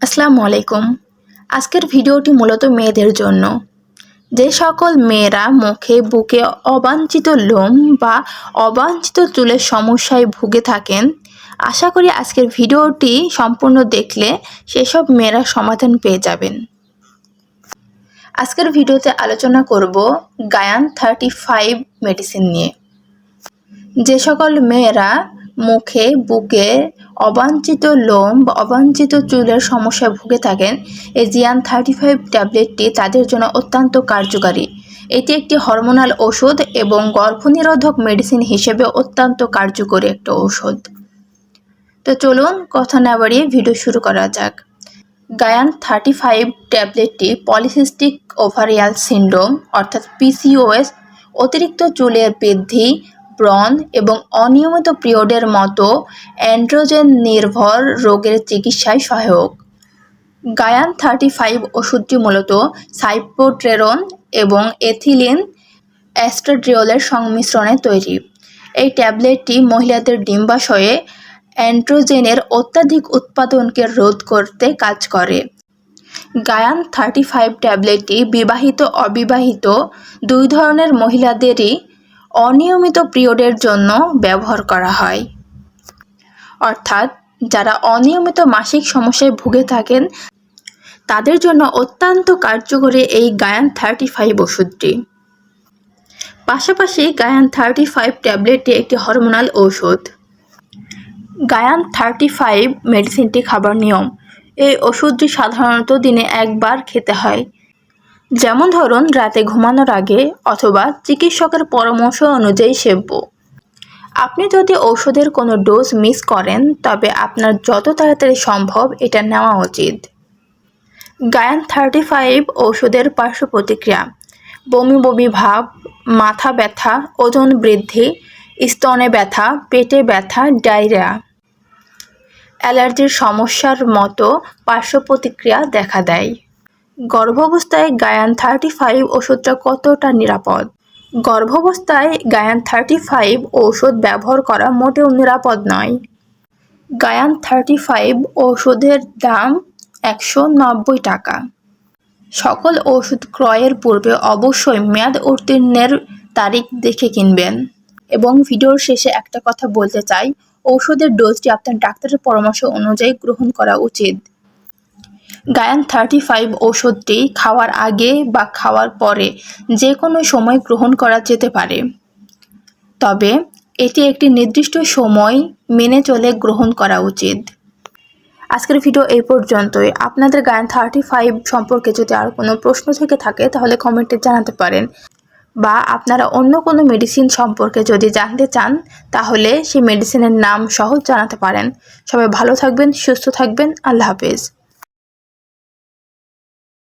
আসসালামু আলাইকুম। আজকের ভিডিওটি মূলত মেয়েদের জন্য। যে সকল মেয়েরা মুখে, বুকে অবাঞ্ছিত লোম বা অবাঞ্ছিত চুলের সমস্যায় ভুগে থাকেন, আশা করি আজকের ভিডিওটি সম্পূর্ণ দেখলে সেসব মেয়েরা সমাধান পেয়ে যাবেন। আজকের ভিডিওতে আলোচনা করব গায়ান থার্টি ফাইভ মেডিসিন নিয়ে। যে সকল মেয়েরা মুখে, বুকে অবাঞ্ছিত লোম বা অবাঞ্ছিত চুলের সমস্যায় ভুগে থাকেন, এই জিয়ান থার্টি ফাইভ ট্যাবলেটটি তাদের জন্য অত্যন্ত কার্যকারী। এটি একটি হরমোনাল ওষুধ এবং গর্ভনিরোধক মেডিসিন হিসেবে অত্যন্ত কার্যকরী একটা ওষুধ। তো চলুন কথা না বাড়িয়ে ভিডিও শুরু করা যাক। গায়ান থার্টি ফাইভ ট্যাবলেটটি পলিসিস্টিক ওভারিয়াল সিন্ড্রোম অর্থাৎ পিসিওএস অতিরিক্ত চুলের বৃদ্ধি ব্রণ এবং অনিয়মিত পিরিয়ডের মতো অ্যান্ড্রোজেন নির্ভর রোগের চিকিৎসায় সহায়ক। গায়ান থার্টি ফাইভ ওষুধটি মূলত সাইপোট্রেরন এবং এথিলিন অ্যাস্ট্রাড্রিওলের সংমিশ্রণে তৈরি। এই ট্যাবলেটটি মহিলাদের ডিম্বাশয়ে অ্যান্ড্রোজেনের অত্যাধিক উৎপাদনকে রোধ করতে কাজ করে। গায়ান থার্টি ফাইভ ট্যাবলেটটি বিবাহিত অবিবাহিত দুই ধরনের মহিলাদেরই অনিয়মিত পিরিয়ডের জন্য ব্যবহার করা হয়। অর্থাৎ, যারা অনিয়মিত মাসিক সমস্যায় ভুগে থাকেন, তাদের জন্য অত্যন্ত কার্যকরী এই গায়ান থার্টি ফাইভ ওষুধটি। পাশাপাশি গায়ান থার্টি ফাইভ ট্যাবলেটটি একটি হরমোনাল ঔষধ। গায়ান থার্টি ফাইভ মেডিসিনটি খাবার নিয়ম। এই ওষুধটি সাধারণত দিনে একবার খেতে হয়। যেমন ধরুন, রাতে ঘুমানোর আগে অথবা চিকিৎসকের পরামর্শ অনুযায়ী সেব্য আপনি যদি ঔষধের কোনো ডোজ মিস করেন, তবে আপনার যত তাড়াতাড়ি সম্ভব এটা নেওয়া উচিত। গায়ান থার্টি ফাইভ ওষুধের পার্শ্ব প্রতিক্রিয়া। বমি বমি ভাব, মাথা ব্যথা, ওজন বৃদ্ধি, স্তনে ব্যথা, পেটে ব্যথা, ডায়রিয়া। অ্যালার্জির সমস্যার মতো পার্শ্ব প্রতিক্রিয়া দেখা দেয়। গর্ভাবস্থায় গায়ান থার্টি ফাইভ ওষুধটা কতটা নিরাপদ? গর্ভাবস্থায় গায়ান থার্টি ফাইভ ওষুধ ব্যবহার করা মোটেও নিরাপদ নয়। গায়ান থার্টি ফাইভ ওষুধের দাম একশো নব্বই টাকা। সকল ওষুধ ক্রয়ের পূর্বে অবশ্যই মেয়াদ উত্তীর্ণের তারিখ দেখে কিনবেন। এবং ভিডিওর শেষে একটা কথা বলতে চাই, ঔষধের ডোজটি আপনার ডাক্তারের পরামর্শ অনুযায়ী গ্রহণ করা উচিত। গায়ান থার্টি ফাইভ ওষুধটি খাওয়ার আগে বা খাওয়ার পরে যে কোনো সময় গ্রহণ করা যেতে পারে। তবে এটি একটি নির্দিষ্ট সময় মেনে চলে গ্রহণ করা উচিত। আজকের ভিডিও এই পর্যন্তই। আপনাদের গায়ান থার্টি ফাইভ সম্পর্কে যদি আর কোনো প্রশ্ন থেকে থাকে, তাহলে কমেন্টে জানাতে পারেন। বা আপনারা অন্য কোনো মেডিসিন সম্পর্কে যদি জানতে চান, তাহলে সেই মেডিসিনের নাম সহ জানাতে পারেন। সবাই ভালো থাকবেন, সুস্থ থাকবেন। আল্লাহ হাফেজ।